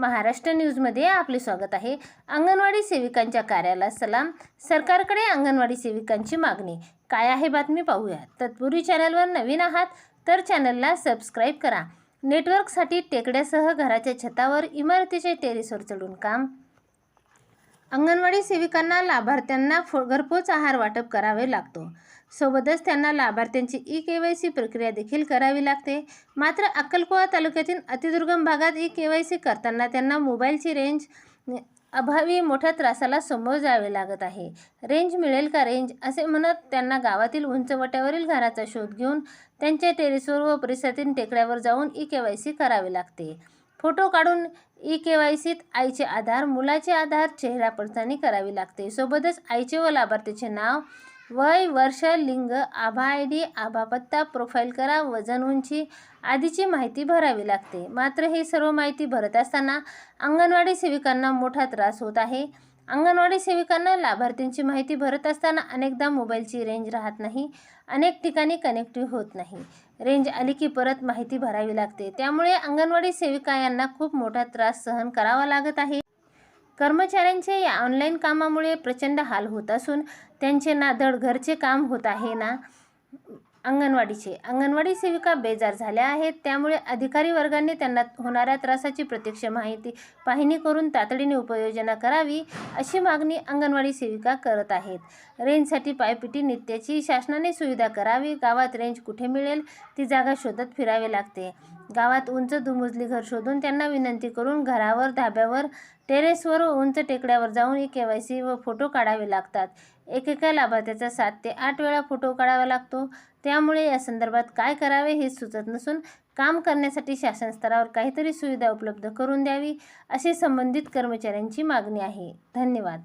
महाराष्ट्र न्यूजमध्ये आपले स्वागत आहे. अंगणवाडी सेविकांच्या कार्याला सलाम. सरकारकडे अंगणवाडी सेविकांची मागणी. काय आहे बातमी पाहूया तत्पूर्वी चॅनलवर नवीन आहात तर चॅनलला सबस्क्राईब करा. नेटवर्कसाठी टेकड्यासह घराच्या छतावर इमारतीच्या टेरेसवर चढून काम. अंगणवाडी सेविकांना लाभार्थ्यांना फो घरपोच आहार वाटप करावे लागतो. सोबतच त्यांना लाभार्थ्यांची ई के वाय सी प्रक्रिया देखील करावी लागते. मात्र अक्कलकोवा तालुक्यातील अतिदुर्गम भागात ई के वाय सी करताना त्यांना मोबाईलची रेंज अभावी मोठ्या त्रासाला समोर जावे लागत आहे. रेंज मिळेल का रेंज? असे म्हणत त्यांना गावातील उंचवट्यावरील घराचा शोध घेऊन त्यांच्या टेरेसवर व परिसरातील टेकड्यावर जाऊन ई के वाय सी करावे लागते. फोटो काढून ई के वाय सीत आईचे आधार मुलाचे आधार चेहरा पडताळणी करावी लागते. सोबतच आईचे व लाभार्थीचे नाव वय वर्ष लिंग आभा आय डी आभा पत्ता प्रोफाईल करा वजन उंची आदीची माहिती भरावी लागते. मात्र ही सर्व माहिती भरत असताना अंगणवाडी सेविकांना मोठा त्रास होत आहे. अंगणवाडी सेविकांना लाभार्थींची माहिती भरत असताना अनेकदा मोबाईलची रेंज राहत नाही. अनेक ठिकाणी कनेक्टिव्ह होत नाही. रेंज आली की परत माहिती भरावी लागते. त्यामुळे अंगणवाडी सेविका यांना खूप मोठा त्रास सहन करावा लागत आहे. कर्मचाऱ्यांचे या ऑनलाईन कामामुळे प्रचंड हाल होत असून त्यांचे ना धड घरचे काम होत आहे ना अंगणवाडीचे अंगणवाडी सेविका बेजार झाल्या आहेत. त्यामुळे अधिकारी वर्गांनी त्यांना होणाऱ्या त्रासाची प्रत्यक्ष माहिती पाहणी करून तातडीने उपाययोजना करावी अशी मागणी अंगणवाडी सेविका करत आहेत. रेंजसाठी पायपिटी नित्याची शासनाने सुविधा करावी. गावात रेंज कुठे मिळेल? ती जागा शोधत फिरावे लागते. गावात उंच दुमजली घर शोधून त्यांना विनंती करून घरावर धाब्यावर टेरेसवर व उंच टेकड्यावर जाऊन ई के वाय सी व फोटो काढावे लागतात. एकेका लाभार्थ्याचा सात ते आठ वेळा फोटो काढावा लागतो. त्यामुळे या संदर्भात काय करावे हे सुचत नसून काम करण्यासाठी शासन स्तरावर काहीतरी सुविधा उपलब्ध करून द्यावी अशी संबंधित कर्मचाऱ्यांची मागणी आहे. धन्यवाद.